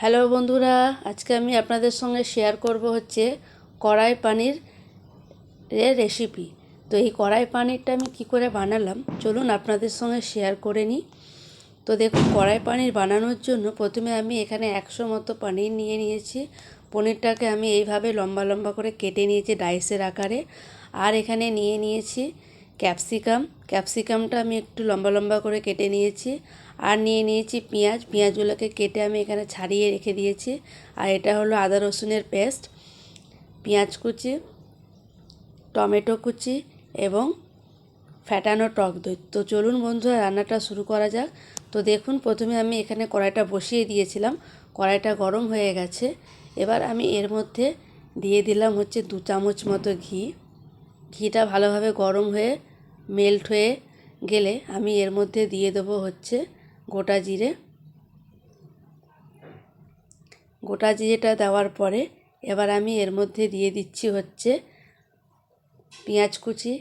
Hello বন্ধুরা, আজকে আমি আপনাদের সঙ্গে শেয়ার করব হচ্ছে কড়াই পানির রেসিপি তো এই কড়াই পানিরটা আমি কি করে বানালাম? চলুন আপনাদের সঙ্গে শেয়ার করে নিই। তো দেখুন, কড়াই পানির বানানোর জন্য প্রথমে আমি এখানে একশো মতো পনির নিয়ে নিয়েছি। পনিরটাকে আমি এইভাবে লম্বা লম্বা করে কেটে নিয়েছি ডাইসের আকারে। আর এখানে নিয়ে নিয়েছি ক্যাপসিকাম। ক্যাপসিকামটা আমি একটু লম্বা লম্বা করে কেটে নিয়েছি। আর নিয়ে নিয়েছি পেঁয়াজ। পেঁয়াজগুলোকে কেটে আমি এখানে ছাড়িয়ে রেখে দিয়েছি। আর এটা হলো আদা রসুনের পেস্ট, পেঁয়াজ কুচি, টমেটো কুচি এবং ফ্যাটানো টক দই। তো চলুন বন্ধুরা, রান্নাটা শুরু করা যাক। তো দেখুন, প্রথমে আমি এখানে কড়াইটা বসিয়ে দিয়েছিলাম। কড়াইটা গরম হয়ে গেছে। এবার আমি এর মধ্যে দিয়ে দিলাম হচ্ছে দু চামচ মতো ঘি। ঘিটা ভালোভাবে গরম হয়ে মেল্ট হয়ে গেলে আমি এর মধ্যে দিয়ে দেবো হচ্ছে গোটা জিরে। গোটা জিরেটা দেওয়ার পরে এবার আমি এর মধ্যে দিয়ে দিচ্ছি হচ্ছে পেঁয়াজ কুচি।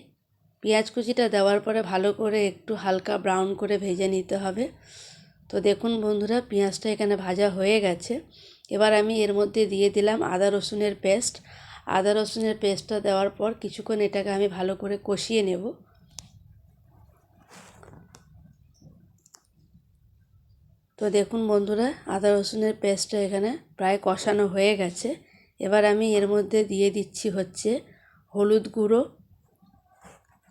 পেঁয়াজ কুচিটা দেওয়ার পরে ভালো করে একটু হালকা ব্রাউন করে ভেজে নিতে হবে। তো দেখুন বন্ধুরা, পেঁয়াজটা এখানে ভাজা হয়ে গেছে। এবার আমি এর মধ্যে দিয়ে দিলাম আদা রসুনের পেস্ট আদা রসুনের পেস্টটা দেওয়ার পর কিছুক্ষণ এটাকে আমি ভালো করে কষিয়ে নেব। তো দেখুন বন্ধুরা, আদা রসুনের পেস্টটা এখানে প্রায় কষানো হয়ে গেছে। এবার আমি এর মধ্যে দিয়ে দিচ্ছি হচ্ছে হলুদ গুঁড়ো।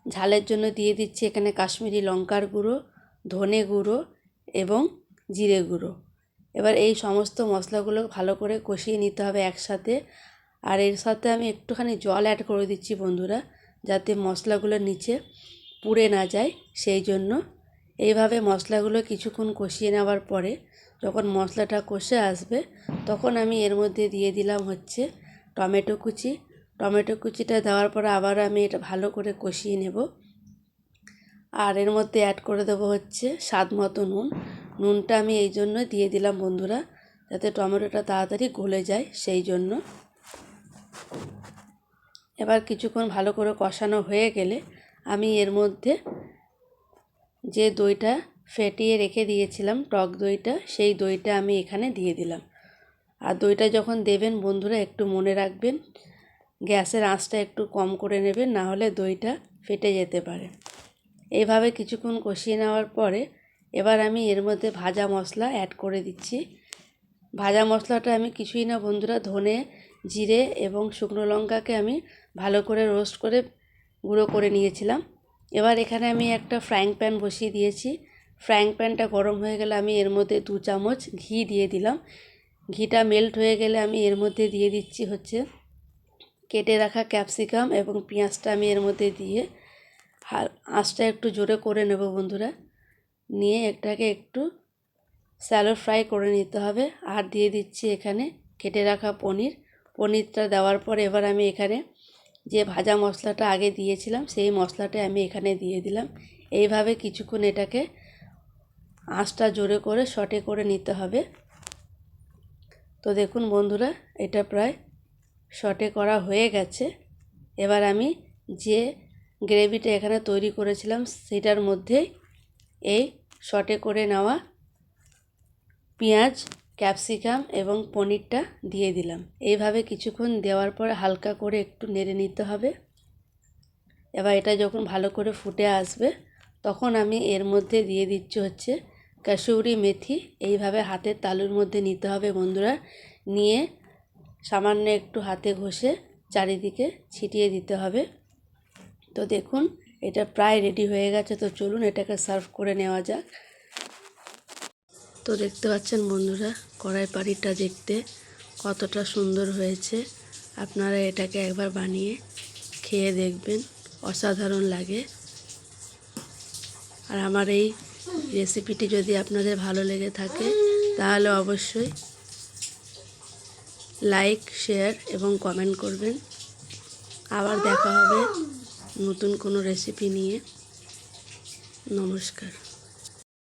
ঝালের জন্য দিয়ে দিচ্ছি এখানে কাশ্মীরি লঙ্কার গুঁড়ো, ধনে গুঁড়ো এবং জিরে গুঁড়ো। এবার এই সমস্ত মশলাগুলো ভালো করে কষিয়ে নিতে হবে একসাথে। আর এর সাথে আমি একটুখানি জল অ্যাড করে দিচ্ছি বন্ধুরা, যাতে মশলাগুলো নিচে পুড়ে না যায়, সেই জন্য। এইভাবে মশলাগুলো কিছুক্ষণ কষিয়ে নেওয়ার পরে যখন মশলাটা কষে আসবে, তখন আমি এর মধ্যে দিয়ে দিলাম হচ্ছে টমেটো কুচি। টমেটো কুচিটা দেওয়ার পরে আবার আমি এটা ভালো করে কষিয়ে নেব। আর এর মধ্যে অ্যাড করে দেবো হচ্ছে স্বাদ মতো নুন। নুনটা আমি এই জন্য দিয়ে দিলাম বন্ধুরা, যাতে টমেটোটা তাড়াতাড়ি গলে যায়, সেই জন্য। এবার কিছুক্ষণ ভালো করে কষানো হয়ে গেলে আমি এর মধ্যে যে দইটা ফেটিয়ে রেখে দিয়েছিলাম, টক দইটা, সেই দইটা আমি এখানে দিয়ে দিলাম। আর দইটা যখন দেবেন বন্ধুরা, একটু মনে রাখবেন, গ্যাসের আঁচটা একটু কম করে নেবেন, না হলে দইটা ফেটে যেতে পারে। এইভাবে কিছুক্ষণ কষিয়ে নেওয়ার পরে এবার আমি এর মধ্যে ভাজা মশলা অ্যাড করে দিচ্ছি। ভাজা মশলাটা আমি কিছুই না বন্ধুরা, ধনে জিরে এবং শুকনো লঙ্কাকে আমি ভালো করে রোস্ট করে গুঁড়ো করে নিয়েছিলাম। এবার এখানে আমি একটা ফ্রাইং প্যান বসিয়ে দিয়েছি। ফ্রাইং প্যানটা গরম হয়ে গেলে আমি এর মধ্যে দু চামচ ঘি দিয়ে দিলাম। ঘিটা মেল্ট হয়ে গেলে আমি এর মধ্যে দিয়ে দিচ্ছি হচ্ছে কেটে রাখা ক্যাপসিকাম এবং পেঁয়াজটা আমি এর মধ্যে দিয়ে আঁচটা একটু জোরে করে নেব বন্ধুরা। নিয়ে এটাকে একটু স্যালো ফ্রাই করে নিতে হবে। আর দিয়ে দিচ্ছি এখানে কেটে রাখা পনির। পনিরটা দেওয়ার পর এবার আমি এখানে যে ভাজা মশলাটা আগে দিয়েছিলাম, সেই মশলাটা আমি এখানে দিয়ে দিলাম। এইভাবে কিছুক্ষণ এটাকে আঁচটা জোরে করে, শটে করে নিতে হবে। তো দেখুন বন্ধুরা, এটা প্রায় শটে করা হয়ে গেছে। এবার আমি যে গ্রেভিটা এখানে তৈরি করেছিলাম, সেটার মধ্যে এই শটে করে নেওয়া পেঁয়াজ ক্যাপসিকাম এবং পনিরটা দিয়ে দিলাম। এইভাবে কিছুক্ষণ দেওয়ার পর হালকা করে একটু নেড়ে নিতে হবে। এবার এটা যখন ভালো করে ফুটে আসবে, তখন আমি এর মধ্যে দিয়ে দিচ্ছি হচ্ছে কাসুরি মেথি। এইভাবে হাতের তালুর মধ্যে নিতে হবে বন্ধুরা। নিয়ে সামান্য একটু হাতে ঘষে চারিদিকে ছিটিয়ে দিতে হবে। তো দেখুন, এটা প্রায় রেডি হয়ে গেছে। তো চলুন এটাকে সার্ভ করে নেওয়া যাক। তো দেখতে পাচ্ছেন বন্ধুরা কড়াই পাড়িটা দেখতে কতটা সুন্দর হয়েছে। আপনারা এটাকে একবার বানিয়ে খেয়ে দেখবেন, অসাধারণ লাগে। আর আমার এই রেসিপিটি যদি আপনাদের ভালো লেগে থাকে, তাহলে অবশ্যই লাইক, শেয়ার এবং কমেন্ট করবেন। আবার দেখা হবে নতুন কোনো রেসিপি নিয়ে। নমস্কার।